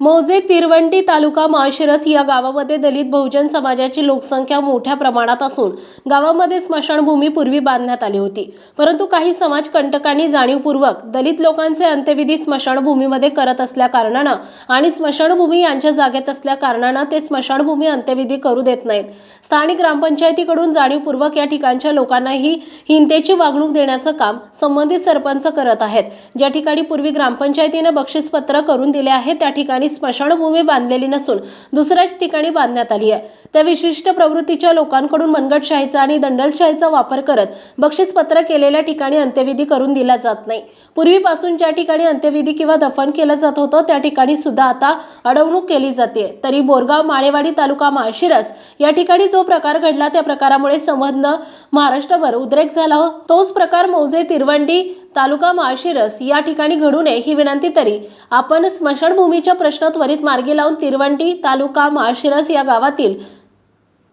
मौजे तिरवंडी तालुका माळशिरस या गावामध्ये दलित बहुजन समाजाची लोकसंख्या मोठ्या प्रमाणात असून गावामध्ये स्मशानभूमी पूर्वी बांधण्यात आली होती. परंतु काही समाज कंटकांनी जाणीवपूर्वक दलित लोकांचे अंत्यविधी स्मशानभूमीमध्ये करत असल्या कारणानं आणि स्मशानभूमी यांच्या जागेत असल्या कारणानं ते स्मशानभूमी अंत्यविधी करू देत नाहीत. स्थानिक ग्रामपंचायतीकडून जाणीवपूर्वक या ठिकाणच्या लोकांनाही हिंतेची वागणूक देण्याचं काम संबंधित सरपंच करत आहेत. ज्या ठिकाणी पूर्वी ग्रामपंचायतीने बक्षीसपत्र करून दिले आहे त्या ठिकाणी स्मशानभूमी बांधलेली नसून दुसऱ्याच ठिकाणी बांधण्यात आली आहे. त्या विशिष्ट प्रवृत्तीच्या लोकांकडून मनगटशाहीचा आणि दंडलशाहीचा वापर करत बक्षीसपत्र केलेल्या ठिकाणी अंत्यविधी करून दिला जात नाही. पूर्वीपासून ज्या ठिकाणी अंत्यविधी किंवा दफन केलं जात होतं त्या ठिकाणी सुद्धा आता अडवणूक केली जाते. तरी बोरगाव माळेवाडी तालुका माळशिरस या ठिकाणी जो प्रकार घडला त्या प्रकारामुळे संबंध महाराष्ट्रभर उद्रेक झाला. तोच प्रकार मौजे तिरवंडी तालुका माळशिरस या ठिकाणी घडू नये ही विनंती तरी आपण स्मशानभूमीच्या प्रश्न त्वरित मार्गी लावून तिरवंडी तालुका माळशिरस या गावातील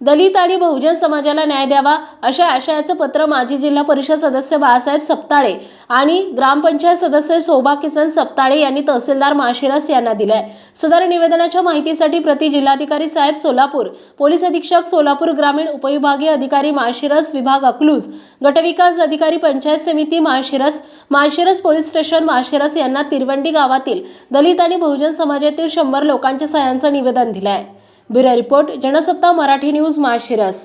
दलित आणि बहुजन समाजाला न्याय द्यावा अशा आशयाचं पत्र माजी जिल्हा परिषद सदस्य बाळासाहेब सप्ताळे आणि ग्रामपंचायत सदस्य शोभा किसन सप्ताळे यांनी तहसीलदार माशिरस यांना दिलाय. सदर निवेदनाच्या माहितीसाठी प्रति जिल्हाधिकारी साहेब सोलापूर पोलीस अधीक्षक सोलापूर ग्रामीण उपविभागीय अधिकारी माशिरस विभाग अकलूज गटविकास अधिकारी पंचायत समिती माशिरस माशिरस पोलीस स्टेशन माशिरस यांना तिरवंडी गावातील दलित आणि बहुजन समाजातील शंभर लोकांच्या सह्यांचं निवेदन दिलं आहे bureau report Jansatta Marathi news Malshiras.